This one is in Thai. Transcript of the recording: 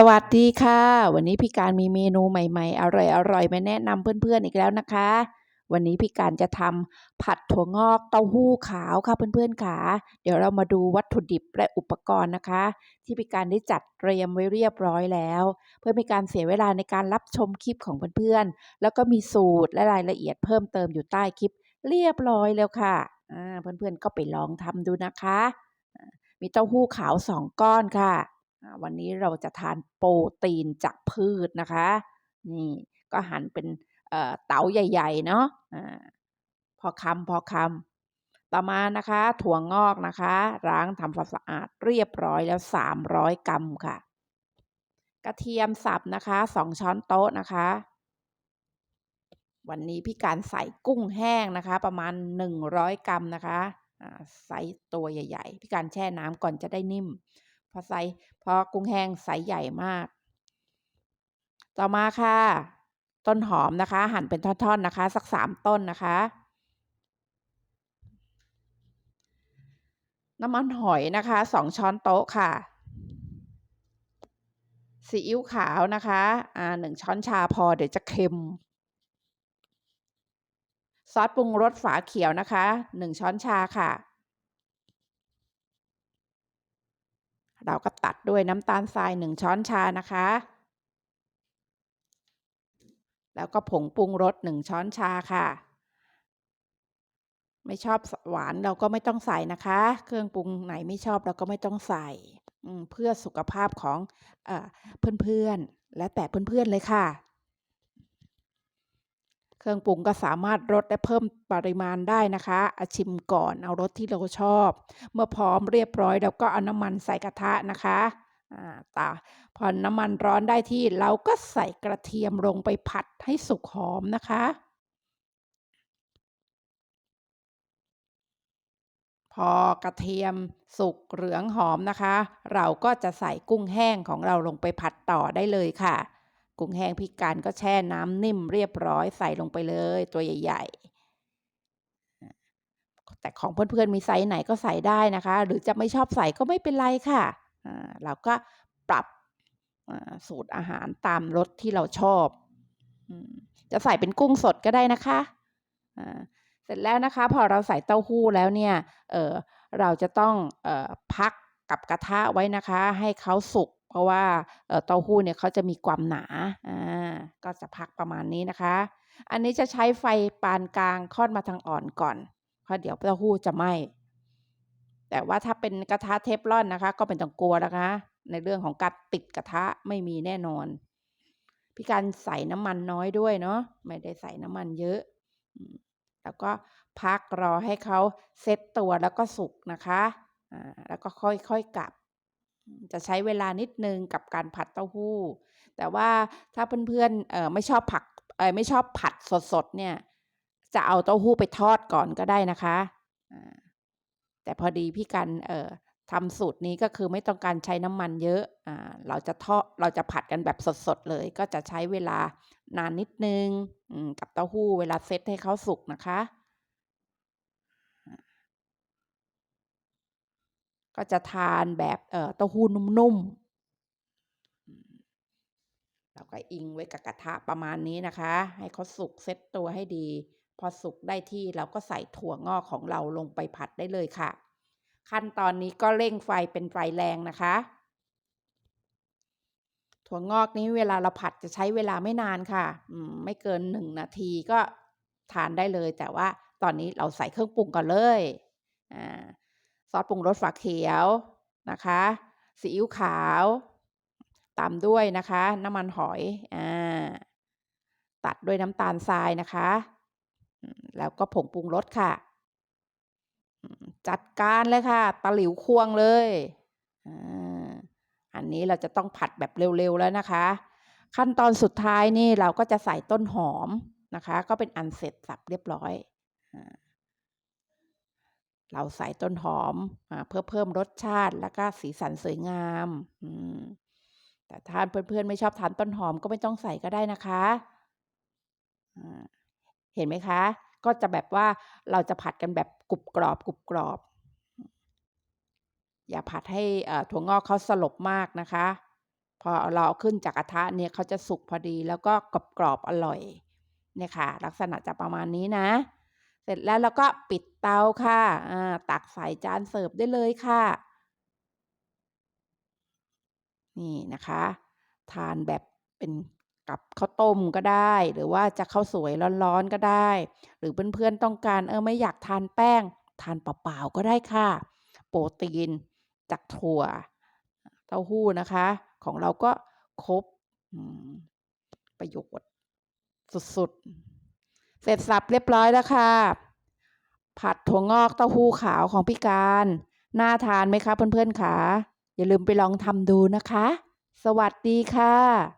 สวัสดีค่ะ วันนี้พี่การมีเมนูใหม่ๆ อร่อยๆมาแนะนำเพื่อนๆอีกแล้วนะคะ วันนี้พี่การจะทำผัดถั่วงอกเต้าหู้ขาวค่ะเพื่อนๆค่ะเดี๋ยวเรามาดูวัตถุดิบและอุปกรณ์นะคะ ที่พี่การได้จัดเตรียมไว้เรียบร้อยแล้ว เพื่อไม่การเสียเวลาในการรับชมคลิปของเพื่อนๆแล้วก็มีสูตรและรายละเอียดเพิ่มเติมอยู่ใต้คลิป เรียบร้อยแล้วค่ะเพื่อนๆก็ไปลองทำดูนะคะ มีเต้าหู้ขาวสองก้อนค่ะ วันนี้เราจะทานโปรตีนจากพืชนะคะ นี่ก็หั่นเป็นเต๋าใหญ่ ๆ เนาะอ่าพอคำพอคำต่อมานะคะ ถั่วงอกนะคะ ล้างทำความสะอาดเรียบร้อยแล้ว 300 กรัมค่ะ กระเทียมสับนะคะ2ช้อนโต๊ะนะคะ วันนี้พี่การใส่กุ้งแห้งนะคะ ประมาณ 100 กรัมนะคะอ่าไซส์ตัวใหญ่ ๆ พี่การแช่น้ำก่อนจะได้นิ่ม พอไซส์พอกุ้งแห้งไซส์ใหญ่มาก ต่อมาค่ะ ต้นหอมนะคะ หั่นเป็นท่อนๆนะคะ สักสามต้นนะคะ น้ำมันหอยนะคะสองช้อนโต๊ะค่ะซีอิ๊วขาวนะคะอ่าหนึ่งช้อนชาพอเดี๋ยวจะเค็ม ซอสปรุงรสฝาเขียวนะคะหนึ่งช้อนชาค่ะ เราก็ตัดด้วยน้ำตาลทรายหนึ่งช้อนชานะคะ แล้วก็ผงปรุงรสหนึ่งช้อนชาค่ะ ไม่ชอบหวานเราก็ไม่ต้องใส่นะคะ เครื่องปรุงไหนไม่ชอบเราก็ไม่ต้องใส่เพื่อสุขภาพของเอเพื่อนๆและแต่เพื่อนๆเลยค่ะ ครื่องปรุงก็สามารถลดและเพิ่มปริมาณได้นะคะอาชิมก่อนเอารสที่เราชอบ เมื่อพร้อมเรียบร้อยเราก็เอาน้ำมันใส่กระทะนะคะตาพอน้ำมันร้อนได้ที่เราก็ใส่กระเทียมลงไปผัดให้สุกหอมนะคะ พอกระเทียมสุกเหลืองหอมนะคะ เราก็จะใส่กุ้งแห้งของเราลงไปผัดต่อได้เลยค่ะ กุ้งแห้งพิการก็แช่น้ำนิ่มเรียบร้อยใส่ลงไปเลยตัวใหญ่ ๆ แต่ของเพื่อนๆมีไซส์ไหนก็ใส่ได้นะคะ หรือจะไม่ชอบใส่ก็ไม่เป็นไรค่ะเราก็ปรับสูตรอาหารตามรสที่เราชอบ จะใส่เป็นกุ้งสดก็ได้นะคะเสร็จแล้วนะคะ พอเราใส่เต้าหู้แล้วเนี่ยเเราจะต้องอพักกับกระทะไว้นะคะ ให้เขาสุก เพราะว่าเต้าหู้เนี่ยเขาจะมีความหนาอ่าก็จะพักประมาณนี้นะคะ อันนี้จะใช้ไฟปานกลางค่อนมาทางอ่อนก่อน เพราะเดี๋ยวเต้าหู้จะไหม้แต่ว่าถ้าเป็นกระทะเทฟลอนนะคะ ก็เป็นต้องกลัวนะคะ ในเรื่องของการติดกระทะไม่มีแน่นอน พี่การใส่น้ำมันน้อยด้วยเนาะไม่ได้ใส่น้ำมันเยอะแล้วก็พักรอให้เขาเซตตัวแล้วก็สุกนะคะอ่าแล้วก็ค่อยๆกลับ จะใช้เวลานิดนึงกับการผัดเต้าหู้ แต่ว่าถ้าเพื่อนๆไม่ชอบผักไม่ชอบผัดสดๆเนี่ย จะเอาเต้าหู้ไปทอดก่อนก็ได้นะคะแต่พอดีพี่กันทำสูตรนี้ก็คือไม่ต้องการใช้น้ำมันเยอะอ่าเราจะทอดเราจะผัดกันแบบสดๆเลย ก็จะใช้เวลานานนิดนึงกับเต้าหู้เวลาเซตให้เขาสุกนะคะ ก็จะทานแบบเต้าหู้นุ่มๆเราก็อิงไว้กับกระทะประมาณนี้นะคะ ให้เขาสุกเซตตัวให้ดี พอสุกได้ที่เราก็ใส่ถั่วงอกของเราลงไปผัดได้เลยค่ะ ขั้นตอนนี้ก็เร่งไฟเป็นไฟแรงนะคะ ถั่วงอกนี้เวลาเราผัดจะใช้เวลาไม่นานค่ะไม่เกินหนึ่งนาทีก็ทานได้เลย แต่ว่าตอนนี้เราใส่เครื่องปรุงก่อนเลยอ่า ซอสปรุงรสฝาเขียวนะคะซีอิ๊วขาวตามด้วยนะคะ น้ำมันหอยอตัดด้วยน้ำตาลทรายนะคะ แล้วก็ผงปรุงรสค่ะ จัดการเลยค่ะตะหลิวควงเลยอันนี้เราจะต้องผัดแบบเร็วๆแล้วนะคะ ขั้นตอนสุดท้ายนี่เราก็จะใส่ต้นหอมนะคะ ก็เป็นอันเสร็จสับเรียบร้อย เราใส่ต้นหอมเพื่อเพิ่มรสชาติแล้วก็สีสันสวยงามแต่ถ้าเพื่อนๆไม่ชอบทานต้นหอมก็ไม่ต้องใส่ก็ได้นะคะ เห็นไหมคะ ก็จะแบบว่าเราจะผัดกันแบบกรุบกรอบกรุบกรอบ อย่าผัดให้ถั่วงอกเขาสลบมากนะคะ พอเราเอาขึ้นจากกระทะเนี่ยเขาจะสุกพอดีแล้วก็กรอบๆอร่อยเนี่ยค่ะ ลักษณะจะประมาณนี้นะ เสร็จแล้วเราก็ปิดเตาค่ะอ่าตักใส่จานเสิร์ฟได้เลยค่ะ นี่นะคะ ทานแบบเป็นกับข้าวต้มก็ได้ หรือว่าจะข้าวสวยร้อนๆก็ได้ หรือเพื่อนๆต้องการเออไม่อยากทานแป้ง ทานเปล่าๆก็ได้ค่ะ โปรตีนจากถั่ว เต้าหู้นะคะ ของเราก็ครบประโยชน์สุดๆ เสร็จสับเรียบร้อยแล้วค่ะ ผัดถั่วงอกเต้าหู้ขาวของพี่การ น่าทานไหมคะเพื่อนๆคะอย่าลืมไปลองทำดูนะคะ สวัสดีค่ะ